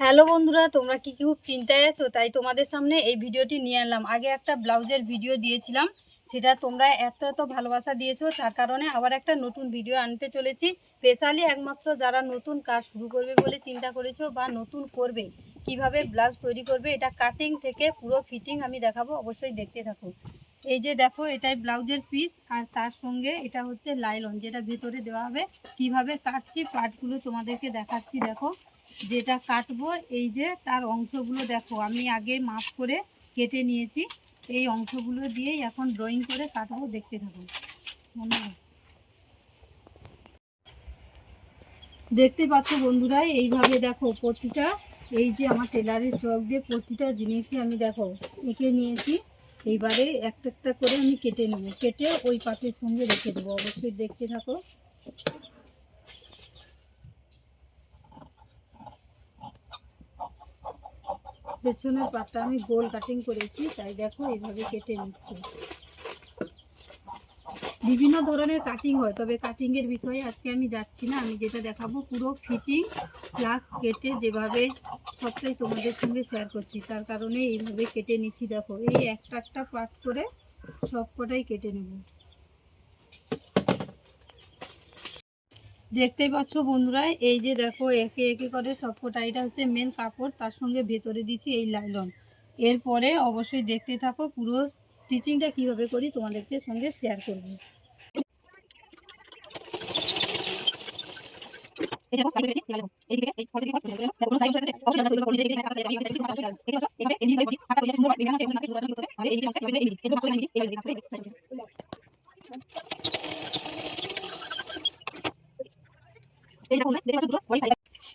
Hello বন্ধুরা, তোমরা কি খুব চিন্তায় আছো? তাই তোমাদের সামনে এই ভিডিওটি নিয়ে আনলাম আগে একটা ব্লাউজের ভিডিও দিয়েছিলাম, সেটা তোমরা এত এত ভালোবাসা দিয়েছ, তার কারণে আবার একটা নতুন ভিডিও আনতে চলেছি। স্পেশালি একমাত্র যারা নতুন কাজ শুরু করবে বলে চিন্তা করেছ বা নতুন করবে, কীভাবে ব্লাউজ তৈরি করবে, এটা কাটিং থেকে পুরো ফিটিং আমি দেখাবো, অবশ্যই দেখতে থাকো। এই যে দেখো, এটাই ব্লাউজের পিস আর তার সঙ্গে এটা হচ্ছে লাইলন যেটা ভেতরে দেওয়া হবে। কীভাবে কাটছি পার্টগুলো তোমাদেরকে দেখাচ্ছি, দেখো। যেটা কাটবো, এই যে তার অংশগুলো দেখো, আমি আগে মাপ করে কেটে নিয়েছি। এই অংশগুলো দিয়েই এখন ড্রয়িং করে কাটবো, দেখতে থাকো বন্ধুরা। দেখতে পাচ্ছ বন্ধুরা, এইভাবে দেখো প্রতিটা, এই যে আমার টেলারের চক দিয়ে প্রতিটা জিনিসই আমি দেখো এঁকে নিয়েছি। এইবারে একটা একটা করে আমি কেটে নেব। কেটে ওই পাতের সঙ্গে রেখে দেবো। অবশ্যই দেখতে থাকো। পেছনের পাটটা আমি গোল কাটিং করেছি, তাই দেখো এইভাবে কেটে নিচ্ছি। বিভিন্ন ধরনের কাটিং হয়, তবে কাটিং এর বিষয়ে আজকে আমি যাচ্ছি না, আমি যেটা দেখাবো পুরো ফিটিং প্লাস কেটে যেভাবে সবটাই তোমাদের সঙ্গে শেয়ার করছি, তার কারণে এইভাবে কেটে নিচ্ছি, দেখো। এই একটা একটা পার্ট করে সবকটাই কেটে নেব। দেখতেই পাচ্ছ বন্ধুরা, এই যে দেখো, একে একে করে সবকটা এটা হচ্ছে মেন কাপড়, তার সঙ্গে ভেতরে দিচ্ছি এই লাইলন এরপরে অবশ্যই দেখতে থাকো, পুরো স্টিচিংটা কীভাবে করি তোমাদেরকে সঙ্গে শেয়ার করব।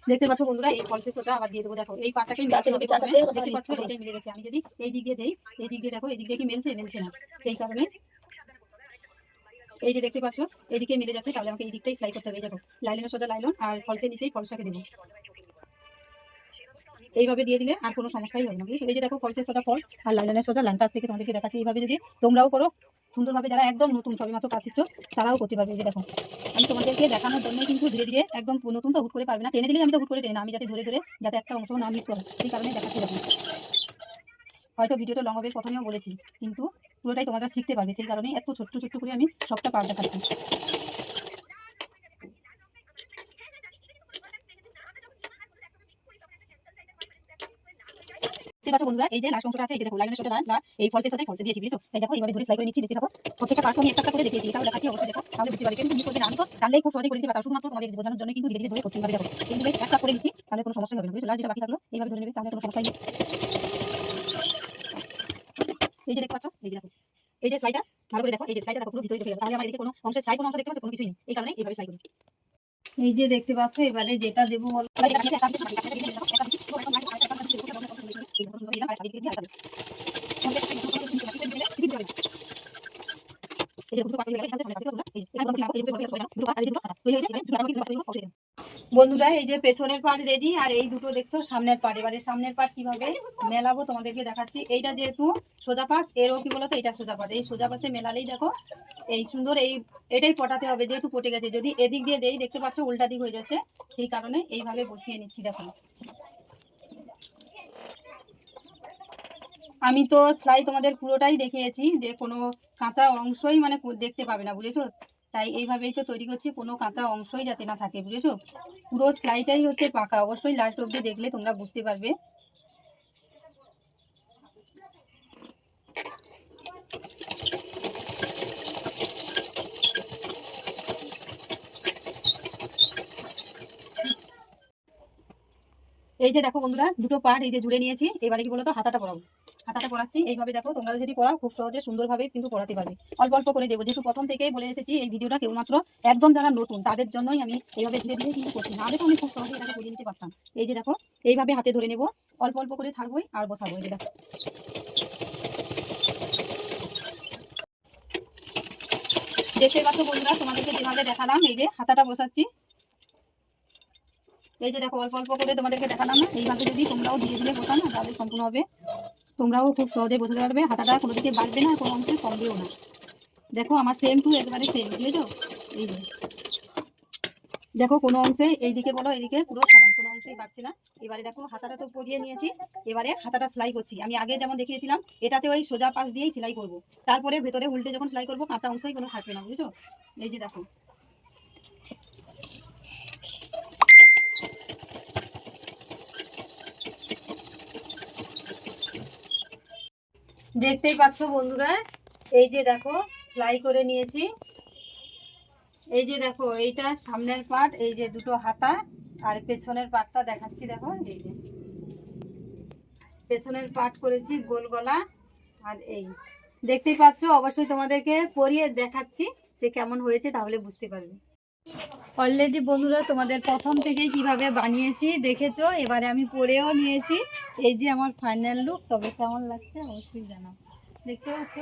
দেখতে পাচ্ছ বন্ধুরা এই আবার দিয়ে দেবো দেখো। এই পাটাকে দেখতে পাচ্ছ এটাই মিলে গেছে। আমি যদি এই দিক দিয়ে দেই এই দিক দিয়ে দেখো এই দিক দিয়ে কি মেলছে? মেলছে না। সেই কারণে এই যে দেখতে পাচ্ছ এদিকে মিলে যাচ্ছে। তাহলে আমাকে এই দিকটাই সেলাই করতে হবে। দেখো লাইলনের সোজা লাইলন আর ফলসের নিচেই ফলসটাকে দেবো। এইভাবে দিয়ে দিলে আর কোনো সমস্যাই হবে না এই যে দেখো ফলসের সোজা ফলস আর লাইলনের সোজা লাইন কাছ থেকে তোমাদেরকে দেখাচ্ছি। এইভাবে যদি তোমরাও করো সুন্দরভাবে যারা একদম নতুন, সবেমাত্র কাজ শিখছো তারাও করতে পারবে যে দেখো। আমি তোমাদেরকে দেখানোর জন্য কিন্তু ধীরে ধীরে একদম নতুন তো হুট করে পারবে না। টেনে দিলেই আমি তো হুট করে টেনে আমি যাতে ধরে ধরে যাতে একটা অংশ না মিস করো, সেই কারণে দেখাচ্ছি দেখো। হয়তো ভিডিওটা লং হবে, প্রথমেও বলেছি, কিন্তু পুরোটাই তোমাদের শিখতে পারবে, সেই কারণে এত ছোট্ট ছোট্ট করে আমি সবটা পার দেখাচ্ছি। বন্ধুরা এই যে লাস্ট অংশটা আছে এই দেখো লাইনের সাথে লাইন এই ফলসের সাথে ফলসে দিয়েছি বুঝছ? তাই দেখো এইভাবে ধরে সেলাই করে নিচ্ছি দেখতে থাকো। প্রত্যেকটা পার্ট আমি একটা একটা করে দেখিয়েছি এটাও দেখাচ্ছি অবশ্যই দেখো। তাহলে বুঝতে পারবে কিন্তু করবে না আমি তো জানলেই খুব সহজে করে দিতে পারতাম শুধুমাত্র তোমাদের বোঝানোর জন্য কিন্তু ধীরে ধীরে ধরে করছি এইভাবে দেখো। এইভাবে একটা করে নিচ্ছি তাহলে কোনো সমস্যা হবে না বুঝছ? লাস্ট যেটা বাকি থাকল এইভাবে ধরে নেবে তাহলে কোনো সমস্যা নেই। এই যে দেখতে পাচ্ছ এই যে দেখো এই যে স্লাইডটা ভালো করে দেখো এই যে স্লাইডটা দেখো পুরো ভিতরে ঢুকে গেল। তাহলে আমার এদিকে কোনো অংশের সাইড কোনো অংশ দেখতে পাচ্ছ কোনো কিছুই নেই এই কারণে এইভাবে করি এই যে দেখতে পাচ্ছ এবারে যেটা দেবো বলো। বন্ধুরা, এই যে পেছনের পার্ট রেডি আর এই দুটো দেখছ সামনের পার্ট এবারে সামনের পার্ট কীভাবে মেলাবো তোমাদেরকে দেখাচ্ছি। এইটা যেহেতু সোজা পাশ এরও কি বলতো এটা সোজা পাশ এই সোজা পাশে মেলালেই দেখো, এই সুন্দর, এই, এটাই পটাতে হবে, যেহেতু পটে গেছে। যদি এদিক দিয়ে দেই, দেখতে পাচ্ছ, উল্টা দিক হয়ে যাচ্ছে। সেই কারণে এইভাবে বসিয়ে নিচ্ছি, দেখো। আমি তো সেলাই তোমাদের পুরোটাই দেখিয়েছি যে কোনো কাঁচা অংশই মানে দেখতে পাবে না, বুঝেছ? তাই এইভাবেই তো তৈরি করছি, কোনো কাঁচা অংশই যাতে না থাকে, বুঝেছ? পুরো সেলাইটাই হচ্ছে পাকা, অবশ্যই লাস্ট অব্দি দেখলে তোমরা বুঝতে পারবে। এই যে দেখো বন্ধুরা, দুটো পার্ট এই যে জুড়ে নিয়েছি, এবারে কি বলতো, হাতাটা পরাবো। হাতাটা পরাচ্ছি এইভাবে দেখো, তোমরা যদি পড়াও, খুব সহজে সুন্দরভাবে কিন্তু পড়াতে পারবে। অল্প অল্প করে দেবো। যেহেতু প্রথম থেকেই বলে এসেছি, এই ভিডিওটা কেবলমাত্র একদম যারা নতুন, তাদের জন্যই আমি এইভাবে ধীরে ধীরে কিন্তু করছি। না তো আমি খুব সহজে এটাকে করিয়ে নিতে পারতাম। এই যে দেখো, এইভাবে হাতে ধরে নেব। অল্প অল্প করে ছাড়বোই আর বসাবো এই যে দেখো। দেখতে পাচ্ছ বন্ধুরা, তোমাদেরকে যেভাবে দেখালাম, এই যে হাতাটা বসাচ্ছি। এই যে দেখো, অল্প অল্প করে তোমাদেরকে দেখালাম। এইভাবে যদি তোমরাও ধীরে ধীরে বসাও না, তাহলে সম্পূর্ণ হবে। তোমরাও খুব সহজে বসাতে পারবে, হাতাটা কোনো দিকে বাড়বে না, কোনো অংশে কমবেও না। দেখো, আমার সেম টু একবারে সেম বুঝলেছো এই যে। দেখো, কোনো অংশে এইদিকে বলো, এইদিকে পুরো সমান, কোনো অংশেই পারছি না। এবারে দেখো, হাতাটা তো পরিয়ে নিয়েছি, এবারে হাতাটা সেলাই করছি। আমি আগে যেমন দেখিয়েছিলাম, এটাতে ওই সোজা পাশ দিয়েই সেলাই করব। তারপরে ভেতরে উল্টে যখন সেলাই করব, কাঁচা অংশই কোনো থাকবে না, বুঝছ? এই যে দেখো। দেখতেই পাচ্ছ বন্ধুরা? এই যে দেখো সেলাই করে নিয়েছি। এই যে দেখো, এইটা সামনের পার্ট এই যে দুটো হাতা, আর পেছনের পার্টটা দেখাচ্ছি দেখো, এই যে। পেছনের পার্ট করেছি গোল গলা, আর এই। দেখতেই পাচ্ছ, অবশ্যই তোমাদেরকে পরিয়ে দেখাচ্ছি যে কেমন হয়েছে, তাহলে বুঝতে পারবে। অলরেডি বন্ধুরা তোমাদের প্রথম থেকে কীভাবে বানিয়েছি দেখেছ? এবারে আমি পরেও নিয়েছি। এই যে আমার ফাইনাল লুক তবে কেমন লাগছে অবশ্যই জানাও। দেখতে পাচ্ছ?